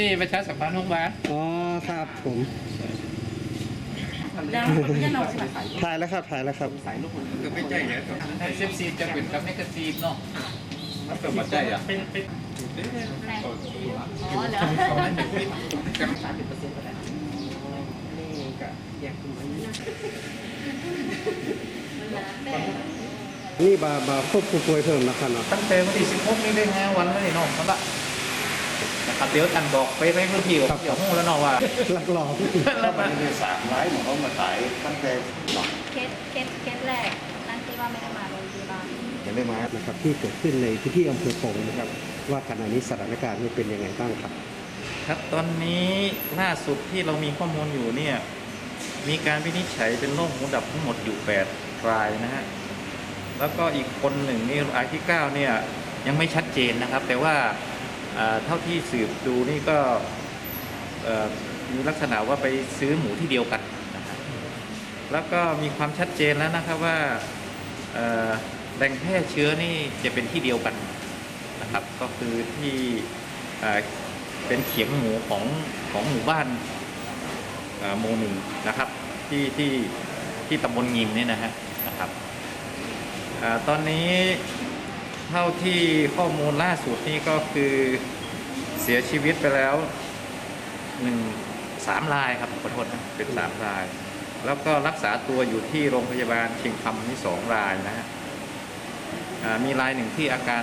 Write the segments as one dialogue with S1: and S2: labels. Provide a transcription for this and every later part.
S1: ที่ประชาสัมพันธ์โรงพยาบาล
S2: อ๋อครับผม
S3: แล้วไม่ใช่เราใส่
S2: ถ่ายแล้วครับถ่ายแล้วครับ
S1: ก็ไม่ใช่เนี่ยไอเซฟซีจะเป็นกับเมกาซีนเนาะมันเป็นปัจจัยอะ
S3: เป็นเป็นอ๋อเหรอ
S1: สามสิบเปอร์เซ็นต์ก็ได้นี่ก็แยกขึ้นมา
S2: นี่บาบาควบคุมป่วยเพิ่มนะครับเนาะ
S1: ตั้งแต่วันที่16นี่ได้ห้าวันแล้วนี่น้องครับละ นะครับเดี๋ยวอันบอกไปไปพื้นที่เดี๋ยวห้องแล้วเนาะว่า
S2: ลักลอบ
S1: แล้วมัน
S4: มีสามร้ายของเขามาขายตั้งแต่หลัก
S3: เคสเคสเคสแรกนั่นที่ว่าไม่ได้มาโรงพยาบาล
S4: ยังไม่มา
S2: นะครับที่เกิดขึ้นในพื้นที่อำเภอปงนะครับ ว่าขณะนี้สถานการณ์นี่เป็นยังไงบ้างครับ
S5: ครับตอนนี้ล่าสุดที่เรามีข้อมูลอยู่เนี่ยมีการวินิจฉัยเป็นโรคหูดับทั้งหมดอยู่ 8 รายนะฮะแล้วก็อีกคนหนึ่งนี่รายที่ 9 เนี่ยยังไม่ชัดเจนนะครับ แต่ว่าอ่า เท่าที่สืบดูนี่ก็มีลักษณะว่าไปซื้อหมูที่เดียวกันนะครับแล้วก็มีความชัดเจนแล้วนะครับว่าแหล่งแพร่เชื้อนี่จะเป็นที่เดียวกันนะครับ ก็คือที่เป็นเขียงหมูของของหมู่บ้านเอ่อหมู่หนึ่งนะครับ ที่ที่ที่ตำบลงิมนี่นะฮะนะครับอตอนนี้ เท่าที่ข้อมูลล่าสุดนี่ก็คือเสียชีวิตไปแล้วหนึ่งสามรายครับขอโทษนะเป็นสามราย แล้วก็รักษาตัวอยู่ที่โรงพยาบาลเชียงคำนี่สองรายนะฮะมีรายหนึ่งที่อาการ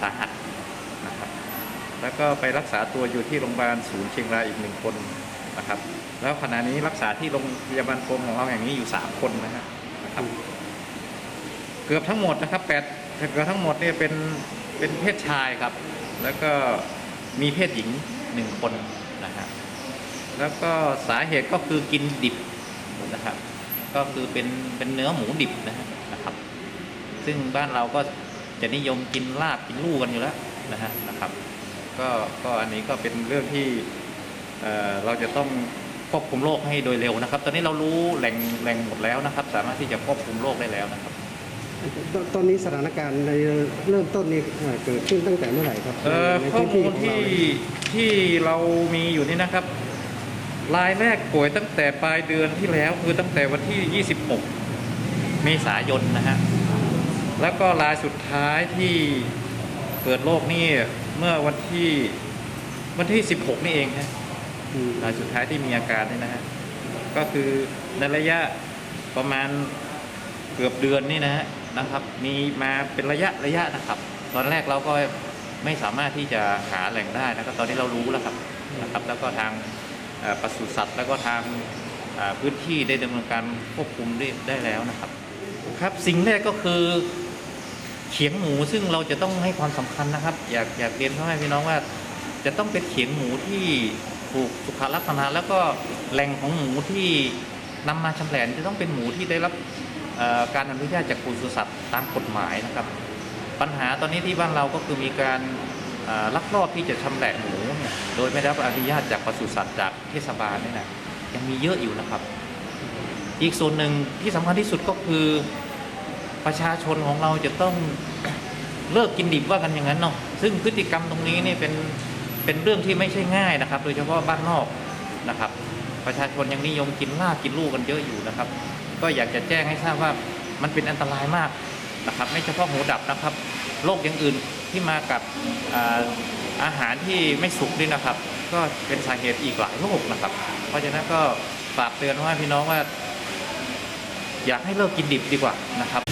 S5: สาหัสนะครับ แล้วก็ไปรักษาตัวอยู่ที่โรงพยาบาลศูนย์เชียงรายอีกหนึ่งคนนะครับ แล้วขณะนี้รักษาที่โรงพยาบาลกรมของเราอย่างนี้อยู่3คนนะฮะนะครับ เกือบทั้งหมดนะครับแปด เกือทั้งหมดเนี่ยเป็นเป็นเพศชายครับ แล้วก็มีเพศหญิงหนึ่งคนนะฮะแล้วก็สาเหตุก็คือกินดิบนะครับ ก็คือเป็นเป็นเนื้อหมูดิบนะฮะนะครับ ซึ่งบ้านเราก็จะนิยมกินลาบกินลูกกันอยู่แล้วนะฮะนะครับ ก็ก็อันนี้ก็เป็นเรื่องที่เอ่อเราจะต้องควบคุมโรคให้โดยเร็วนะครับ ตอนนี้เรารู้แหล่งแหล่งหมดแล้วนะครับ สามารถที่จะควบคุมโรคได้แล้วนะครับ
S2: ตตอนนี้สถานการณ์ในเริ่มต้นนี้เอ่อเกิดขึ้นตั้งแต่เมื่อไหร่ครับ
S5: เอ่อ
S2: ใน
S5: ข้อ
S2: พื้น
S5: มู
S2: ที่
S5: ล
S2: ของเรา
S5: ที่
S2: เนี่ย
S5: ที่เรามีอยู่นี่นะครับรายแรกป่วยตั้งแต่ปลายเดือนที่แล้วคือตั้งแต่วันที่ 26 เมษายนนะฮะ แล้วก็รายสุดท้ายที่เกิดโรคนี่เมื่อวันที่วันที่ 16 นี่เองฮะ
S2: อืม
S5: รายสุดท้ายที่มีอาการเนี่ยนะฮะ ก็คือในระยะประมาณเกือบเดือนนี่นะฮะ นะครับ มีมาเป็นระยะระยะนะครับ ตอนแรกเราก็ไม่สามารถที่จะหาแหล่งได้นะครับ ตอนนี้เรารู้แล้วครับนะครับ แล้วก็ทางปศุสัตว์ แล้วก็ทางพื้นที่ได้ดำเนินการควบคุมได้ได้แล้วนะครับ ครับสิ่งแรกก็คือเขียงหมูซึ่งเราจะต้องให้ความสำคัญนะครับ อยากอยากเรียนพ่อแม่พี่น้องว่า จะต้องเป็นเขียงหมูที่ถูกสุขลักษณะ แล้วก็แหล่งของหมูที่นำมาชำแหละจะต้องเป็นหมูที่ได้รับ การอนุญาตจากปศุสัตว์ตามกฎหมายนะครับ ปัญหาตอนนี้ที่บ้านเราก็คือมีการลักลอบที่จะชำแหละหมูเนี่ยโดยไม่ได้รับอนุญาตจากปศุสัตว์จากเทศบาลนี่นะยังมีเยอะอยู่นะครับ อีกส่วนหนึ่งที่สำคัญที่สุดก็คือประชาชนของเราจะต้องเลิกกินดิบว่ากันอย่างนั้นเนาะซึ่งพฤติกรรมตรงนี้นี่เป็นเป็นเรื่องที่ไม่ใช่ง่ายนะครับ โดยเฉพาะบ้านนอกนะครับ ประชาชนยังนิยมกินลาบกินลูกกันเยอะอยู่นะครับ ก็อยากจะแจ้งให้ทราบว่ามันเป็นอันตรายมากนะครับ ไม่เฉพาะหูดับนะครับโรคอย่างอื่นที่มากับออาหารที่ไม่สุกด้วยนะครับ ก็เป็นสาเหตุอีกหลายโรคนะครับ เพราะฉะนั้นก็ฝากเตือนว่าพี่น้องว่า อยากให้เลิกกินดิบดีกว่านะครับ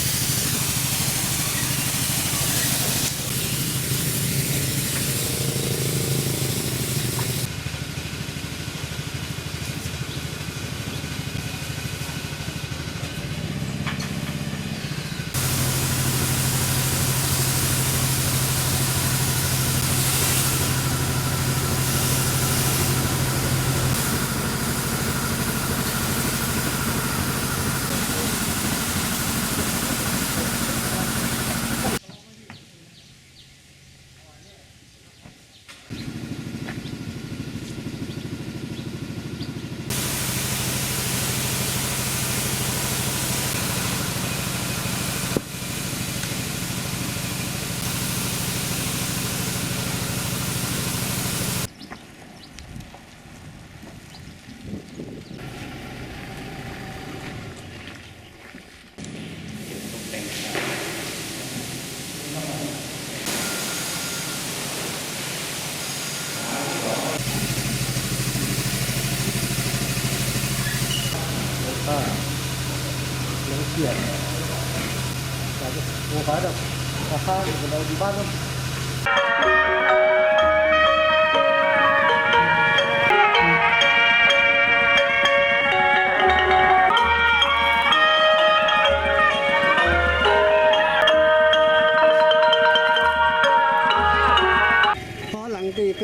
S4: ยัง
S2: เกลียดอยากจะ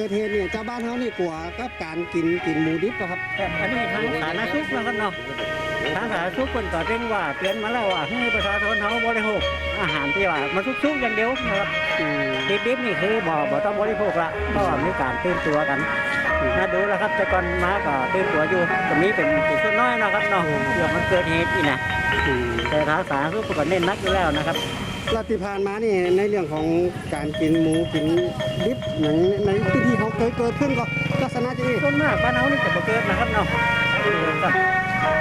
S2: ดเหตุเนี่ยเจ้าบ้านเขานี่กลัวกับการกินกินหมูดิบอะครับ
S6: อันนี้ทางสาธารณสุขนะครับเนาะทางสาธารณสุขคนก็เร่งว่าเตือนมาแล้วว่าให้ประชาชนเขาบริโภคอาหารที่ว่ามันสุกๆอย่างเดียวนะครับดิบๆนี่คือบ่บ่ต้องบริโภคละเพราะว่ามีการตื่นตัวกันน่าดูแล้วครับแต่ก่อนมาก็ตื่นตัวอยู่ก็มีเป็นติดส่วนน้อยนะครับเนาะเดี๋ยวมันเกิดเหตุอีกนะแต่ทางสาธารณสุขก็เน้นนักอยู่แล้วนะครับ
S2: แล้วที่ผ่านมานี่ในเรื่องของการกินหมูกินดิบอย่างในพื้นที่เขาเคยเกิดขึ้นก็ลักษณะจะนี้
S6: ส่วนมากบ้านเรานี่จะบ่เกิดนะครับเนาะเออก็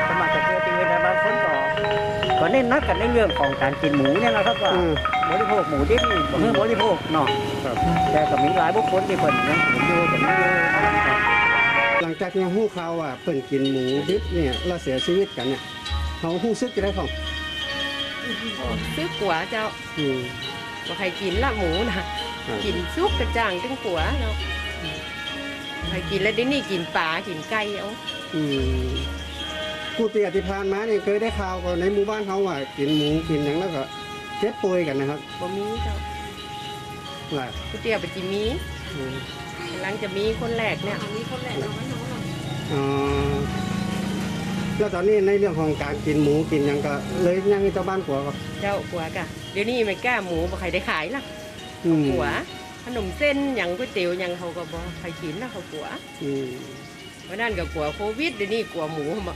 S6: สมัครจะเกิดจริงๆแต่บางคนก็ก็เน้นนักกันในเรื่องของการกินหมูเนี่ยนะครับว่า
S2: อืม
S6: บริโภคหมูดิบนี่บ่เพิ่งบริโภคเนาะ
S2: ครับ
S6: แต่ก็มีหลายบุคคลที่เพิ่นยังเห็นอยู่เห็นอยู่นะครับ
S2: หลังจากที่หู้ข่าวว่าเพิ่นกินหมูดิบเนี่ยแล้วเสียชีวิตกันเนี่ยเขาหู้ซึกจะได้ของ
S7: ซื้อกัวเจ้า
S2: อืม
S7: บ่ใครกินละหมูนะกินซุปกระจ่างตึงกัวเนาะใครกินแล้วเดี๋ยวนี้กินปลากินไก่เอา
S2: อืมกูเตียที่ผ่านมาเนี่ยเคยได้ข่าวว่าในหมู่บ้านเขาว่ากินหมูกินอย่างแล้วก็เจ็บป่วยกันนะครับ
S7: บ่มีเจ้า
S2: หลาย
S7: ก๋วยเตี๋ยวไปจิมี
S2: อืม
S7: หลังจะมีคนแรกเนี่ยมีคนแรกเนาะมันเนาะ
S2: อ๋อ แล้วตอนนี้ในเรื่องของการกินหมูกินหยังก็เลยยังให้เจ้าบ้านกลัวก็
S7: เจ้ากัวกะเดี๋ยวนี้ไม่กล้าหมูบ่ใครได้ขายละ
S2: อืม
S7: กัวขนมเส้นหยังก๋วยเตี๋ยวหยังเขาก็บ่ใครกินละเขากัว
S2: อืม
S7: เพราะนั่นก็กลัวโควิดเดี๋ยวนี้กลัวหมูมา